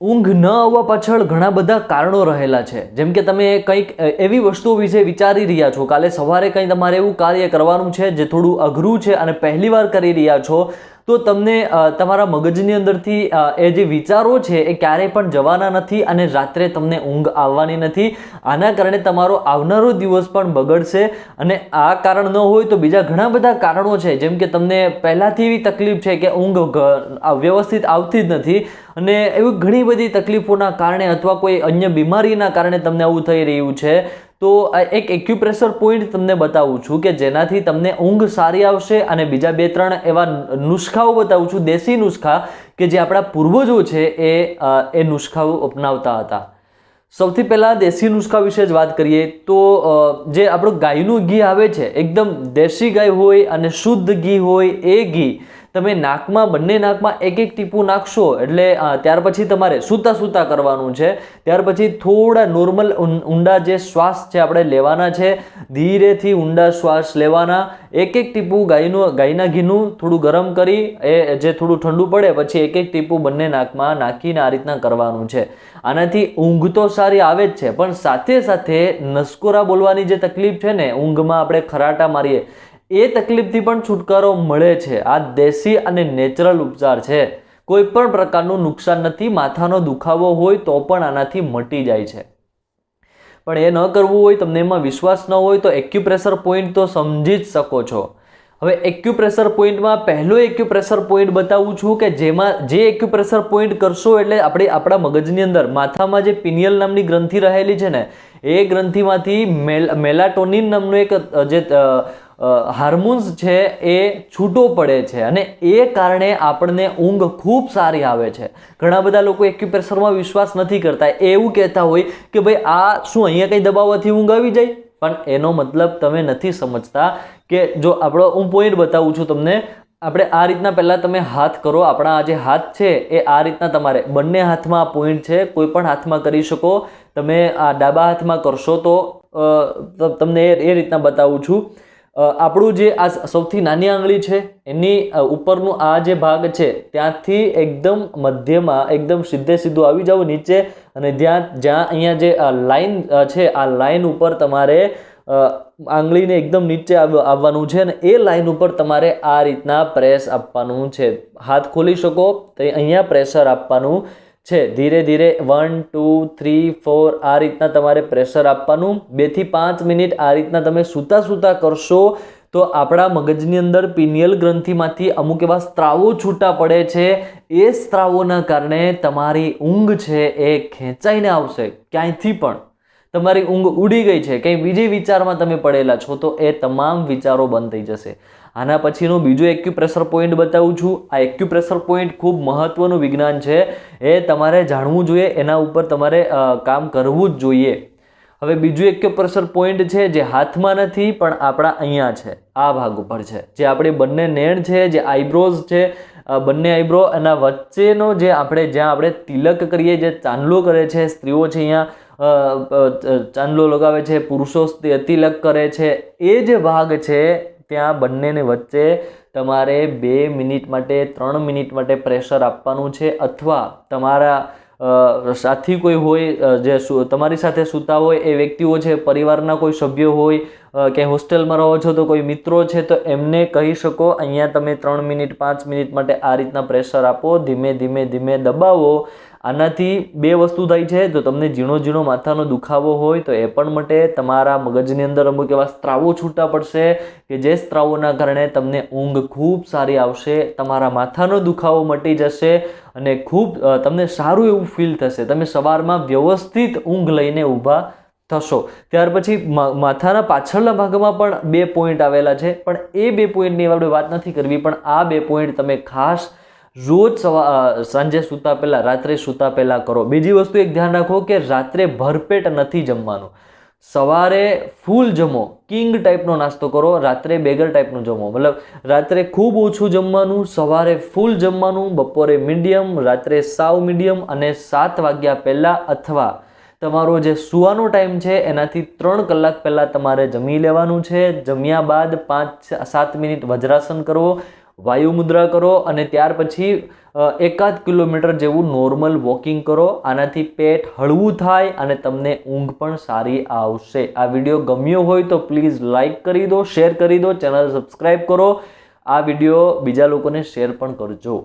ઊંઘ ન આવવા પાછળ ઘણા બધા કારણો રહેલા છે. જેમ કે તમે કંઈક એવી વસ્તુઓ વિશે વિચારી રહ્યા છો. કાલે સવારે કંઈ તમારે એવું કાર્ય કરવાનું છે જે થોડું અઘરું છે અને પહેલી વાર કરી રહ્યા છો તો તમને તમારા મગજની અંદરથી એ જે વિચારો છે એ ક્યારેય પણ જવાના નથી અને રાત્રે તમને ઊંઘ આવવાની નથી. આના કારણે તમારો આવનારો દિવસ પણ બગડશે અને આ કારણ ન હોય તો બીજા ઘણા બધા કારણો છે. જેમ કે તમને પહેલાંથી એવી તકલીફ છે કે ઊંઘ વ્યવસ્થિત આવતી જ નથી અને એવી ઘણી બધી તકલીફોના કારણે અથવા કોઈ અન્ય બીમારીના કારણે તમને આવું થઈ રહ્યું છે. તો એક એક્યુપ્રેશર પોઈન્ટ તમને બતાવું છું કે જેનાથી તમને ઊંઘ સારી આવશે અને બીજા બે ત્રણ એવા નુસ્ખાઓ બતાવું છું, દેશી નુસ્ખા કે જે આપણા પૂર્વજો છે એ એ નુસ્ખાઓ અપનાવતા હતા. સૌથી પહેલાં દેશી નુસ્ખા વિશે જ વાત કરીએ તો જે આપણું ગાયનું ઘી આવે છે, એકદમ દેશી ગાય હોય અને શુદ્ધ ઘી હોય એ ઘી તમે નાકમાં, બંને નાકમાં એક એક ટીપું નાખશો એટલે ત્યાર પછી તમારે સૂતા સૂતા કરવાનું છે. ત્યાર પછી થોડા નોર્મલ ઊંડા જે શ્વાસ છે આપણે લેવાના છે, ધીરેથી ઊંડા શ્વાસ લેવાના. એક એક ટીપું ગાયનું, ગાયના ઘીનું થોડું ગરમ કરી, એ, જે થોડું ઠંડુ પડે, પછી એક એક ટીપું બંને નાકમાં નાખીને આ રીતના કરવાનું છે. આનાથી ઊંઘ તો સારી આવે જ છે, પણ સાથે સાથે નસકોરા બોલવાની જે તકલીફ છે ને, ઊંઘમાં આપણે ખરાટા મારીએ એ તકલીફથી પણ છુટકારો મળે છે. આ દેશી અને નેચરલ ઉપચાર છે. કોઈ પણ પ્રકારનું નુકસાન નથી, માથાનો દુખાવો હોય તો પણ આનાથી મટી જાય છે. પણ એ ન કરવું હોય, તમને એમાં વિશ્વાસ ન હોય તો એક્યુપ્રેશર પોઈન્ટ તો સમજી જ શકો છો. હવે એક્યુપ્રેશર પોઈન્ટમાં પહેલો એક્યુપ્રેશર પોઈન્ટ બતાવું છું કે જેમાં જે એક્યુપ્રેશર પોઈન્ટ કરશો એટલે આપણે આપણા મગજની અંદર, માથામાં જે પિનિયલ નામની ગ્રંથિ રહેલી છે ને, એ ગ્રંથિમાંથી મેલ, મેલાટોનિન નામનું એક જે હાર્મોન્સ છે એ છૂટો પડે છે અને એ કારણે આપણને ઊંઘ ખૂબ સારી આવે છે. ઘણા બધા લોકો એક્યુપ્રેશરમાં વિશ્વાસ નથી કરતા. એવું કહેતા હોય કે ભાઈ, આ શું અહીંયા કંઈ દબાવવાથી ઊંઘ આવી જાય? પણ એનો મતલબ તમે નથી સમજતા કે જો આપણો, હું પોઈન્ટ બતાવું છું તમને, આપણે આ રીતના પહેલાં તમે હાથ કરો. આપણા આ જે હાથ છે એ આ રીતના તમારે. બંને હાથમાં આ પોઈન્ટ છે. કોઈ પણ હાથમાં કરી શકો. તમે આ ડાબા હાથમાં કરશો તો તમને એ રીતના બતાવું છું. આપણું જે આ સૌથી નાની આંગળી છે, એની ઉપરનું આ જે ભાગ છે, ત્યાંથી એકદમ મધ્યમાં, એકદમ સીધે સીધું આવી જાવ નીચે અને જ્યાં જ્યાં અહીંયા જે લાઈન છે, આ લાઈન ઉપર તમારે આંગળીને એકદમ નીચે આવવાનું છે અને એ લાઈન ઉપર તમારે આ રીતના પ્રેસ આપવાનું છે. હાથ ખોલી શકો, તો અહીંયા પ્રેશર આપવાનું છે, ધીરે ધીરે વન ટુ થ્રી ફોર આ રીતના તમારે પ્રેશર આપવાનું. બેથી પાંચ મિનિટ આ રીતના તમે સૂતા સૂતા કરશો, તો આપણા મગજની અંદર પિનિયલ ગ્રંથિમાંથી અમુક એવા સ્ત્રાવો છૂટા પડે છે. એ સ્ત્રાવોના કારણે તમારી ઊંઘ છે એ ખેંચાઈને આવશે, ક્યાંયથી પણ. તમારી ઊંઘ ઉડી ગઈ છે, કંઈ બીજી વિચારમાં તમે પડેલા છો, તો એ તમામ વિચારો બંધ થઈ જશે. આના પછીનું બીજું એક્યુપ્રેશર પોઈન્ટ બતાવું છું. આ એક્યુપ્રેશર પોઈન્ટ ખૂબ મહત્વનું વિજ્ઞાન છે. એ તમારે જાણવું જોઈએ, એના ઉપર તમારે કામ કરવું જ જોઈએ. હવે બીજું એક્યુપ્રેશર પોઈન્ટ છે, જે હાથમાં નથી, પણ આપણા અહીંયા છે, આ ભાગ ઉપર છે. જે આપણે બંને નેણ છે, જે આઈબ્રોઝ છે બંને આઈબ્રો એના વચ્ચેનો જે આપણે, જ્યાં આપણે તિલક કરીએ, જે ચાંદલો કરે છે, સ્ત્રીઓ છે અહીંયા ચાંદલો લગાવે છે, પુરુષો તિ- તિલક કરે છે, એ જે ભાગ છે, ત્યાં બંનેને વચ્ચે તમારે બે મિનિટ માટે, ત્રણ મિનિટ માટે પ્રેશર આપવાનું છે અથવા તમારા સાથી કોઈ હોય જે તમારી સાથે સૂતા હોય, એ વ્યક્તિઓ છે, પરિવારના કોઈ સભ્યો હોય કે હોસ્ટેલમાં રહો છો તો કોઈ મિત્રો છે, તો એમને કહી શકો, અહીંયા તમે ત્રણ મિનિટ, પાંચ મિનિટ માટે આ રીતના પ્રેશર આપો, ધીમે ધીમે ધીમે દબાવો. આનાથી બે વસ્તુ થાય છે. તો તમને ઝીણો ઝીણો માથાનો દુખાવો હોય તો એ પણ મટે. તમારા મગજની અંદર અમુક એવા સ્ત્રાવો છૂટા પડશે કે જે સ્ત્રાવોના કારણે તમને ઊંઘ ખૂબ સારી આવશે, તમારા માથાનો દુખાવો મટી જશે અને ખૂબ તમને સારું એવું ફીલ થશે. તમે સવારમાં વ્યવસ્થિત ઊંઘ લઈને ઊભા થશો. ત્યાર પછી માથાના પાછળના ભાગમાં પણ બે પોઈન્ટ આવેલા છે. પણ એ બે પોઈન્ટની આપણે વાત નથી કરવી, પણ આ બે પોઈન્ટ તમે ખાસ રોજ સવા સાંજે સૂતા પહેલાં, રાત્રે સૂતા પહેલાં કરો. બીજી વસ્તુ એક ધ્યાન રાખો કે રાત્રે ભરપેટ નથી જમવાનું. સવારે ફૂલ જમો. કિંગ ટાઈપનો નાસ્તો કરો. રાત્રે બેગર ટાઈપનું જમો. મતલબ રાત્રે ખૂબ ઓછું જમવાનું, સવારે ફૂલ જમવાનું, બપોરે મીડિયમ, રાત્રે સાવ મીડિયમ અને સાત વાગ્યા પહેલાં અથવા તમારો જે સુવાનો ટાઈમ છે એનાથી ત્રણ કલાક પહેલાં તમારે જમી લેવાનું છે. જમ્યા બાદ પાંચ, સાત મિનિટ વજ્રાસન કરવો. વાયુ મુદ્રા કરો અને ત્યાર પછી એકાદ કિલોમીટર જેવું નોર્મલ વોકિંગ કરો. આનાથી પેટ હળવું થાય અને તમને ઊંઘ પણ સારી આવશે. આ વીડિયો ગમ્યો હોય તો પ્લીઝ લાઈક કરી દો શેર કરી દો ચેનલ સબસ્ક્રાઈબ કરો. આ વીડિયો બીજા લોકોને શેર પણ કરજો.